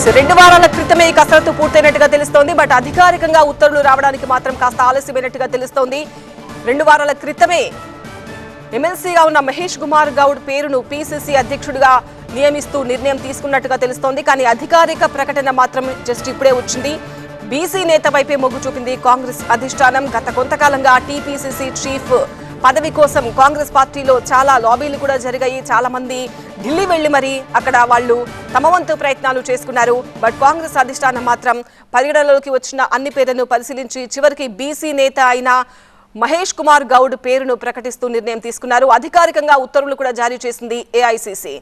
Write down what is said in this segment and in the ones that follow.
తెలుసు రెండు వారాల క్రితమే ఈ కసరత్తు పూర్తయినట్టుగా తెలుస్తోంది. బట్ అధికారికంగా ఉత్తర్వులు రావడానికి మాత్రం కాస్త ఆలస్యమైనట్టుగా తెలుస్తోంది. రెండు వారాల క్రితమే ఎమ్మెల్సీగా ఉన్న మహేష్ కుమార్ గౌడ్ పేరును పీసీసీ అధ్యక్షుడిగా నియమిస్తూ నిర్ణయం తీసుకున్నట్టుగా తెలుస్తోంది. కానీ అధికారిక ప్రకటన మాత్రం జస్ట్ ఇప్పుడే వచ్చింది. బీసీ నేత వైపే మొగ్గు చూపింది కాంగ్రెస్ అధిష్టానం. గత కొంతకాలంగా టీపీసీసీ చీఫ్ పదవి కోసం కాంగ్రెస్ పార్టీలో చాలా లాబీలు కూడా జరిగాయి. చాలా మంది ఢిల్లీ వెళ్ళి మరి అక్కడ వాళ్ళు తమ వంతు ప్రయత్నాలు చేసుకున్నారు. బట్ కాంగ్రెస్ అధిష్టానం మాత్రం పరిగణలోకి వచ్చిన అన్ని పేర్లను పరిశీలించి చివరికి బీసీ నేత అయిన మహేష్ కుమార్ గౌడ్ పేరును ప్రకటిస్తూ నిర్ణయం తీసుకున్నారు. అధికారికంగా ఉత్తర్వులు కూడా జారీ చేసింది ఏఐసీసీ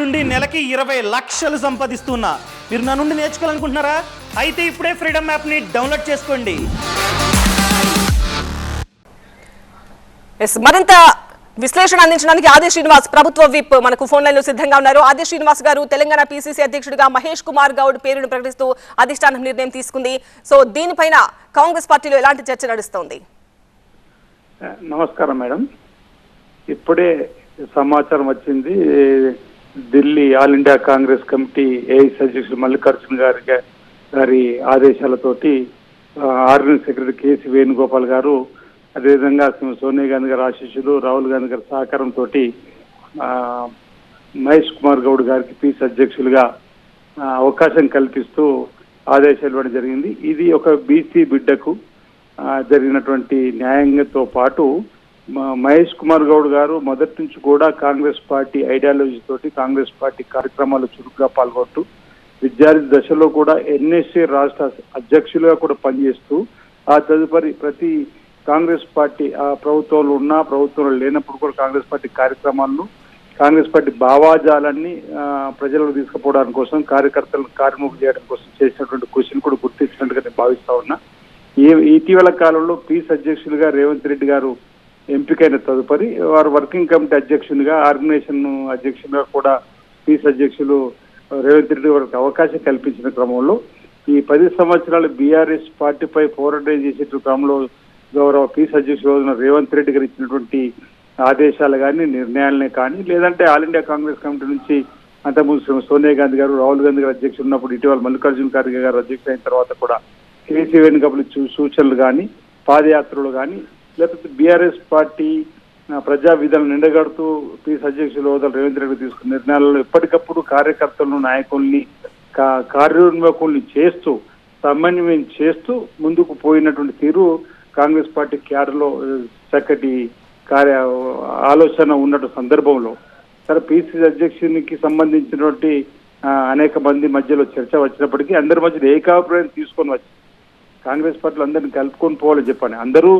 నుండి నెలకి ఇరవై లక్షలు సంపాదిస్తున్నా. మీరు నా నుండి నేర్చుకోవాలనుకుంటున్నారా? అయితే ఇప్పుడే ఫ్రీడమ్ యాప్ని డౌన్లోడ్ చేసుకోండి. ఎస్ మరింత విశ్లేషణ అందించడానికి ఆది శ్రీనివాస్ ప్రభుత్వ విప్ మనకు ఫోన్ లైన్లో సిద్ధంగా ఉన్నారు. ఆది శ్రీనివాస్ గారు తెలంగాణ పీసీసీ అధ్యక్షుడిగా మహేష్ కుమార్ గౌడ్ పేరును ప్రకటిస్తూ అధిష్టానం నిర్ణయం తీసుకుంది. సో దీనిపైన కాంగ్రెస్ పార్టీలో ఎలాంటి చర్చ నడుస్తోంది? నమస్కారం మేడం. ఇప్పుడే సమాచారం వచ్చింది. Delhi all India Congress committee AIC అధ్యక్షుడు మల్లికార్జున గారి గారి ఆదేశాలతోటి ఆర్గనైజ్ సెక్రటరీ కేసీ వేణుగోపాల్ గారు అదేవిధంగా సోనియా గాంధీ గారి ఆశీస్సులు రాహుల్ గాంధీ గారి సహకారంతో మహేష్ కుమార్ గౌడ్ గారికి పీసీ అధ్యక్షులుగా అవకాశం కల్పిస్తూ ఆదేశాలు ఇవ్వడం జరిగింది. ఇది ఒక బీసీ బిడ్డకు జరిగినటువంటి న్యాయంతో పాటు మహేష్ కుమార్ గౌడ్ గారు మొదటి నుంచి కూడా కాంగ్రెస్ పార్టీ ఐడియాలజీ తోటి కాంగ్రెస్ పార్టీ కార్యక్రమాలు చురుగ్గా పాల్గొంటూ విద్యార్థి దశలో కూడా ఎన్ఎస్ఏ రాష్ట్ర అధ్యక్షులుగా కూడా పనిచేస్తూ ఆ తదుపరి ప్రతి కాంగ్రెస్ పార్టీ ఆ ప్రభుత్వంలో ఉన్నా ప్రభుత్వంలో లేనప్పుడు కూడా కాంగ్రెస్ పార్టీ కార్యక్రమాలను కాంగ్రెస్ పార్టీ భావాజాలాన్ని ప్రజలకు తీసుకుపోవడానికి కోసం కార్యకర్తలను కార్యముఖం చేయడం కోసం చేసినటువంటి కృషిని కూడా గుర్తించినట్టుగా నేను భావిస్తా ఉన్నా. ఈ ఇటీవల కాలంలో పీస్ అధ్యక్షులుగా రేవంత్ రెడ్డి గారు ఎంపికైన తదుపరి వారు వర్కింగ్ కమిటీ అధ్యక్షునిగా ఆర్గనైజేషన్ అధ్యక్షునిగా కూడా పీస్ అధ్యక్షులు రేవంత్ రెడ్డి వారికి అవకాశం కల్పించిన క్రమంలో ఈ పది సంవత్సరాలు బీఆర్ఎస్ పార్టీపై పోరాటం చేసే క్రమంలో గౌరవ పీస్ అధ్యక్షుడు రోజున రేవంత్ రెడ్డి గారు ఇచ్చినటువంటి ఆదేశాలు కానీ నిర్ణయాలనే కానీ లేదంటే ఆల్ ఇండియా కాంగ్రెస్ కమిటీ నుంచి అంతకుముందు సోనియా గాంధీ గారు రాహుల్ గాంధీ గారు అధ్యక్షుడు ఉన్నప్పుడు ఇటీవల మల్లికార్జున ఖర్గే గారు అధ్యక్షుడు అయిన తర్వాత కూడా కేసీ వేణుగోపాల్ సూచనలు కానీ పాదయాత్రలు కానీ లేకపోతే బీఆర్ఎస్ పార్టీ ప్రజా విధులను నిండగడుతూ పీస్ అధ్యక్షులు హోదాలు రేవంత్ రెడ్డి తీసుకున్న నిర్ణయాలలో ఎప్పటికప్పుడు కార్యకర్తలను నాయకుల్ని కా- కార్యోన్ముఖుల్ని చేస్తూ సమన్వయం చేస్తూ ముందుకు పోయినటువంటి తీరు కాంగ్రెస్ పార్టీ క్యాడర్లో చక్కటి కార్య ఆలోచన ఉన్నటువంటి సందర్భంలో. సరే పీసీసీ అధ్యక్షునికి సంబంధించినటువంటి అనేక మంది మధ్యలో చర్చ వచ్చినప్పటికీ అందరి మధ్యలో ఏకాభిప్రాయం తీసుకొని వచ్చి కాంగ్రెస్ పార్టీలు అందరిని కలుపుకొని పోవాలని చెప్పాను. అందరూ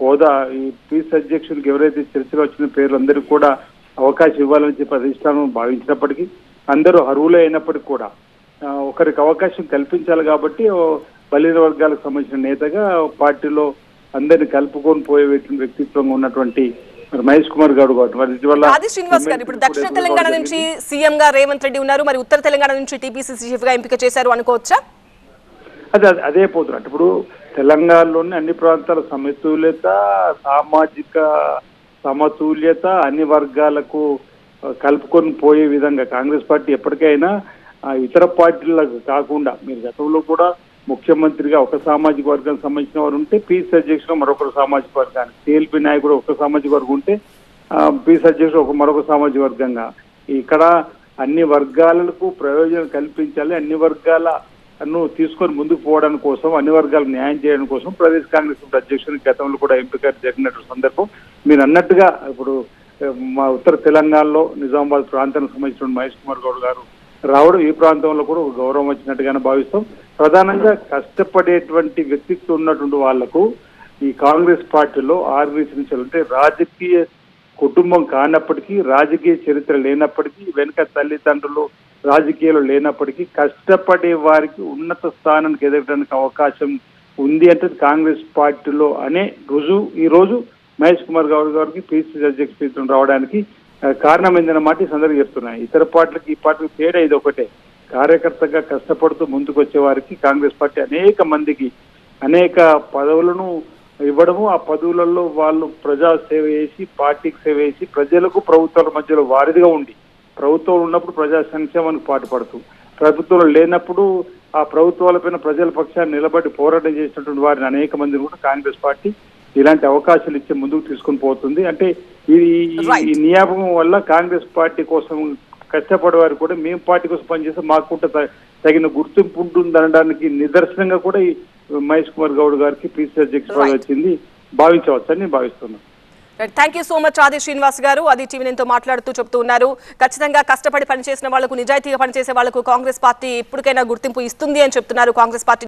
హోదా. ఈ పీస్ అధ్యక్షునికి ఎవరైతే చర్చలో వచ్చిన పేర్లు అందరికీ కూడా అవకాశం ఇవ్వాలని చెప్పి అధిష్టానం భావించినప్పటికీ అందరూ అర్హులే అయినప్పటికీ కూడా ఒకరికి అవకాశం కల్పించాలి కాబట్టి బలిన వర్గాలకు సంబంధించిన నేతగా పార్టీలో అందరిని కలుపుకొని పోయే వ్యక్తి- వ్యక్తిత్వంగా ఉన్నటువంటి మహేష్ కుమార్ గారు ఆది శ్రీనివాస్ గారు ఇప్పుడు దక్షిణ తెలంగాణ నుంచి సీఎం గా రేవంత్ రెడ్డి ఉన్నారు. మరి ఉత్తర తెలంగాణ నుంచి టీపీసీసీ చీఫ్గా ఎంపిక చేశారు అనుకోవచ్చా? అదే అదే- అదే పోతున్నారు. ఇప్పుడు తెలంగాణలోని అన్ని ప్రాంతాల సమతుల్యత సామాజిక సమతుల్యత అన్ని వర్గాలకు కలుపుకొని పోయే విధంగా కాంగ్రెస్ పార్టీ ఎప్పటికైనా ఇతర పార్టీలకు కాకుండా మీరు గతంలో కూడా ముఖ్యమంత్రిగా ఒక సామాజిక వర్గానికి సంబంధించిన వారు ఉంటే పీస్ అధ్యక్షుడు మరొకరు సామాజిక వర్గానికి టీఎల్పీ నాయకుడు ఒక సామాజిక వర్గం ఉంటే పీస్ అధ్యక్షుడు ఒక మరొక సామాజిక వర్గంగా. ఇక్కడ అన్ని వర్గాలకు ప్రయోజనం కల్పించాలి అన్ని వర్గాల ను తీసుకొని ముందుకు పోవడానికి కోసం అన్ని వర్గాలకు న్యాయం చేయడం కోసం ప్రదేశ్ కాంగ్రెస్ అధ్యక్షుని గతంలో కూడా ఎంపిక జరిగినట్టు సందర్భం. మీరు అన్నట్టుగా ఇప్పుడు మా ఉత్తర తెలంగాణలో నిజామాబాద్ ప్రాంతానికి సంబంధించిన మహేష్ కుమార్ గౌడ్ గారు రావడం ఈ ప్రాంతంలో కూడా ఒక గౌరవం వచ్చినట్టుగానే భావిస్తాం. ప్రధానంగా కష్టపడేటువంటి వ్యక్తిత్వం ఉన్నటువంటి వాళ్ళకు ఈ కాంగ్రెస్ పార్టీలో ఆర్గనైజేషన్ అంటే రాజకీయ కుటుంబం కానప్పటికీ రాజకీయ చరిత్ర లేనప్పటికీ వెనుక తల్లిదండ్రులు రాజకీయాలు లేనప్పటికీ కష్టపడే వారికి ఉన్నత స్థానానికి ఎదగడానికి అవకాశం ఉంది అంటే కాంగ్రెస్ పార్టీలో అనే రుజువు ఈ రోజు మహేష్ కుమార్ గౌడ్ గారికి పిసిసి అధ్యక్ష పీఠం రావడానికి కారణమైందన్నమాట కారణం ఏందన్నమాట ఈ సందర్భం చెప్తున్నాయి. ఇతర పార్టీలకు ఈ పార్టీకి తేడా ఇది ఒకటే. కార్యకర్తగా కష్టపడుతూ ముందుకు వచ్చే వారికి కాంగ్రెస్ పార్టీ అనేక మందికి అనేక పదవులను ఇవ్వడము ఆ పదవులలో వాళ్ళు ప్రజా సేవ చేసి పార్టీకి సేవ చేసి ప్రజలకు ప్రభుత్వాల మధ్యలో వారిదిగా ఉండి ప్రభుత్వం ఉన్నప్పుడు ప్రజా సంక్షేమానికి పాటుపడుతూ ప్రభుత్వంలో లేనప్పుడు ఆ ప్రభుత్వాలపైన ప్రజల పక్షాన్ని నిలబడి పోరాటం చేసినటువంటి వారిని అనేక మందిని కూడా కాంగ్రెస్ పార్టీ ఇలాంటి అవకాశాలు ఇచ్చి ముందుకు తీసుకొని పోతుంది. అంటే ఈ ఈ- నియామకం వల్ల కాంగ్రెస్ పార్టీ కోసం కష్టపడే వారు కూడా మేము పార్టీ కోసం పనిచేస్తే మాకు కూడా తగిన గుర్తింపు ఉంటుంది అనడానికి నిదర్శనంగా కూడా ఈ మహేష్ కుమార్ గౌడ్ గారికి పీసీ అధ్యక్ష. వచ్చింది. భావించవచ్చు అని నేను భావిస్తున్నాను. థ్యాంక్ యూ సో మచ్ ఆది శ్రీనివాస్ గారు. అది టీవీ నేనుతో మాట్లాడుతూ చెప్తూ ఉన్నారు. ఖచ్చితంగా కష్టపడి పనిచేసిన వాళ్ళకు నిజాయితీగా పనిచేసే వాళ్ళకు కాంగ్రెస్ పార్టీ ఎప్పటికైనా గుర్తింపు ఇస్తుంది అని చెప్తున్నారు కాంగ్రెస్ పార్టీ